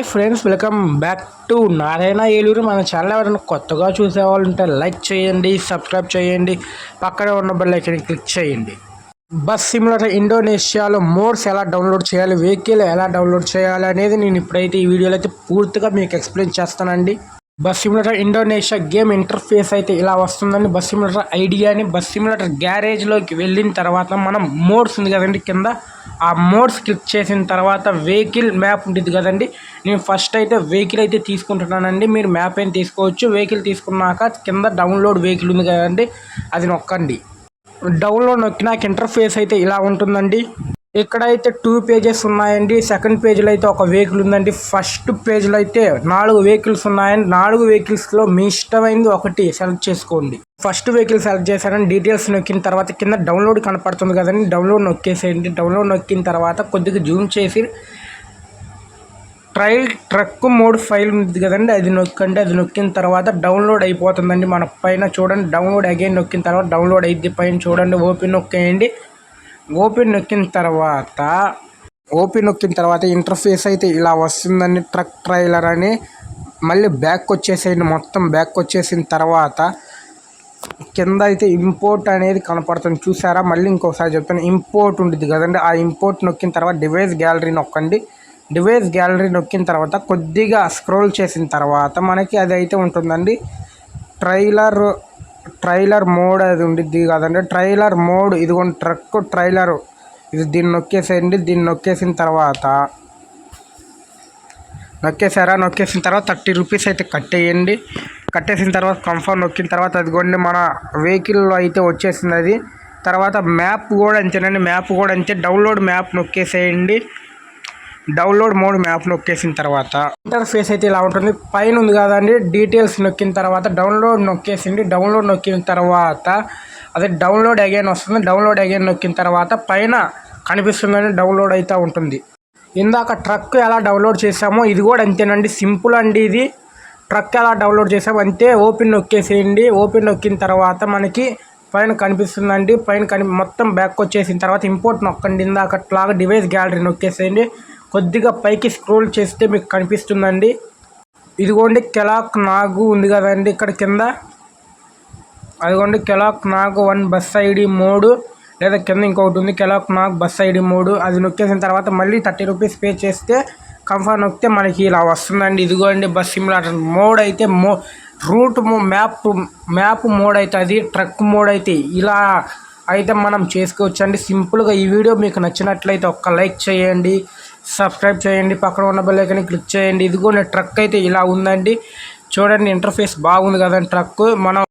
Hi friends welcome back to Narayana Eluru. మన channel ఎవరైనా కొత్తగా చూసేవాళ్ళు ఉంటే లైక్ చేయండి సబ్స్క్రైబ్ చేయండి పక్కనే ఉన్న బెల్ ఐకన్ క్లిక్ చేయండి. బస్ సిమ్యులేటర్ ఇండోనేషియాలో మోడ్స్ ఎలా డౌన్లోడ్ చేయాలి వెహికల్ ఎలా డౌన్లోడ్ చేయాలి అనేది నేను ఇప్పుడైతే ఈ వీడియోలో అయితే పూర్తిగా మీకు ఎక్స్ప్లెయిన్ చేస్తానండి. Bus simulator Indonesia game interface అయితే ఇలా వస్తుందండి. బస్ సిమ్యులేటర్ ఐడియాని బస్ సిమ్యులేటర్ గ్యారేజ్లోకి వెళ్ళిన తర్వాత మనం మోడ్స్ ఉంది కదండి కింద ఆ మోడ్స్ క్లిక్ చేసిన తర్వాత వెహికల్ మ్యాప్ ఉంటుంది కదండి. నేను ఫస్ట్ అయితే వెహికల్ అయితే తీసుకుంటున్నానండి. మీరు మ్యాప్ అయినా తీసుకోవచ్చు? వెహికల్ తీసుకున్నాక కింద డౌన్లోడ్ వెహికల్ ఉంది కదండి. అది నొక్కండి. డౌన్లోడ్ నొక్కినాక ఇంటర్ఫేస్ అయితే ఇలా ఉంటుందండి. ఇక్కడైతే టూ పేజెస్ ఉన్నాయండి. సెకండ్ పేజీలో అయితే ఒక వెహికల్ ఉందండి. ఫస్ట్ పేజీలో అయితే నాలుగు వెహికల్స్ ఉన్నాయండి. నాలుగు వెహికల్స్లో మీ ఇష్టమైంది ఒకటి సెలెక్ట్ చేసుకోండి. ఫస్ట్ వెహికల్ సెలెక్ట్ చేశారని డీటెయిల్స్ నొక్కిన తర్వాత కింద డౌన్లోడ్ కనపడుతుంది కదండి. డౌన్లోడ్ నొక్కేసేయండి. డౌన్లోడ్ నొక్కిన తర్వాత కొద్దిగా జూమ్ చేసి ట్రైల్ ట్రక్ మోడ్ ఫైల్ ఉంది కదండి అది నొక్కండి. అది నొక్కిన తర్వాత డౌన్లోడ్ అయిపోతుందండి మన పైన చూడండి. డౌన్లోడ్ అగైన్ నొక్కిన తర్వాత డౌన్లోడ్ అయింది పైన చూడండి. ఓపెన్ నొక్కేయండి. ఓపెన్ నొక్కిన తర్వాత ఓపెన్ నొక్కిన తర్వాత ఇంటర్ఫేస్ అయితే ఇలా వస్తుందండి ట్రక్ ట్రైలర్ అని. మళ్ళీ బ్యాక్ వచ్చేసేయండి. మొత్తం బ్యాక్ వచ్చేసిన తర్వాత కింద అయితే ఇంపోర్ట్ అనేది కనపడుతుంది. చూసారా మళ్ళీ ఇంకోసారి చెప్తాను. ఇంపోర్ట్ ఉంటుంది కదండి. ఆ ఇంపోర్ట్ నొక్కిన తర్వాత డివైస్ గ్యాలరీ నొక్కండి. డివైస్ గ్యాలరీ నొక్కిన తర్వాత కొద్దిగా స్క్రోల్ చేసిన తర్వాత మనకి అది అయితే ఉంటుందండి. ట్రైలర్ ట్రైలర్ మోడ్ అది ఉండిద్ది కదండి. ట్రైలర్ మోడ్ ఇదిగోండి ట్రక్ ట్రైలర్. ఇది దీన్ని నొక్కేసేయండి. దీన్ని నొక్కేసిన తర్వాత నొక్కేసారా నొక్కేసిన తర్వాత థర్టీ రూపీస్ అయితే కట్ చేయండి కట్టేసిన తర్వాత కన్ఫర్మ్ నొక్కిన తర్వాత అదిగోండి మన వెహికల్లో అయితే వచ్చేసింది అది. తర్వాత మ్యాప్ కూడా అంతేనండి మ్యాప్ కూడా అంతే. డౌన్లోడ్ మ్యాప్ నొక్కేసేయండి. డౌన్లోడ్ మోడ్ మ్యాప్ నొక్కేసిన తర్వాత. ఇంటర్ఫేస్ అయితే ఇలా ఉంటుంది. పైన ఉంది కదండి డీటెయిల్స్ నొక్కిన తర్వాత డౌన్లోడ్ నొక్కేసింది. డౌన్లోడ్ నొక్కిన తర్వాత అదే డౌన్లోడ్ అగైన్ వస్తుంది. డౌన్లోడ్ అగైన్ నొక్కిన తర్వాత పైన కనిపిస్తుందని డౌన్లోడ్ అయితే ఉంటుంది. ఇందాక ట్రక్ ఎలా డౌన్లోడ్ చేసామో ఇది కూడా అంతేనండి. సింపుల్ అండి ఇది. ట్రక్ ఎలా డౌన్లోడ్ చేసామంటే అంతే ఓపెన్ నొక్కేసేయండి. ఓపెన్ నొక్కిన తర్వాత మనకి పైన కనిపిస్తుందండి. పైన కని మొత్తం బ్యాక్ వచ్చేసిన తర్వాత ఇంపోర్ట్ నొక్కండి. ఇందాక అట్లాగా డివైస్ గ్యాలరీ నొక్కేసేయండి. కొద్దిగా పైకి స్క్రోల్ చేస్తే మీకు కనిపిస్తుందండి. ఇదిగోండి కెలాక్ నాగు ఉంది కదండి ఇక్కడ కింద. అదిగోండి కెలాక్ నాగ్ వన్ బస్ ఐడి మూడు లేదా కింద ఇంకొకటి ఉంది. కెలాక్ నాగ్ బస్ ఐడి మూడు అది నొక్కేసిన తర్వాత మళ్ళీ థర్టీ రూపీస్ పే చేస్తే కన్ఫర్మ్ నొక్కితే మనకి ఇలా వస్తుందండి. ఇదిగోండి బస్ సిమ్యులేటర్ మోడ్ అయితే మో రూట్ మ్యాప్ మ్యాప్ మోడ్ అయితే అది ట్రక్ మోడ్ అయితే ఇలా అయితే మనం చేసుకోవచ్చు అండి సింపుల్గా ఈ వీడియో మీకు నచ్చినట్లయితే ఒక్క లైక్ చేయండి సబ్స్క్రైబ్ చేయండి పక్కన ఉన్న బెల్ క్లిక్ చేయండి. ఇదిగోండి ట్రక్ అయితే ఇలా ఉందండి. చూడండి ఇంటర్ఫేస్ బాగుంది కదండి ట్రక్. మనం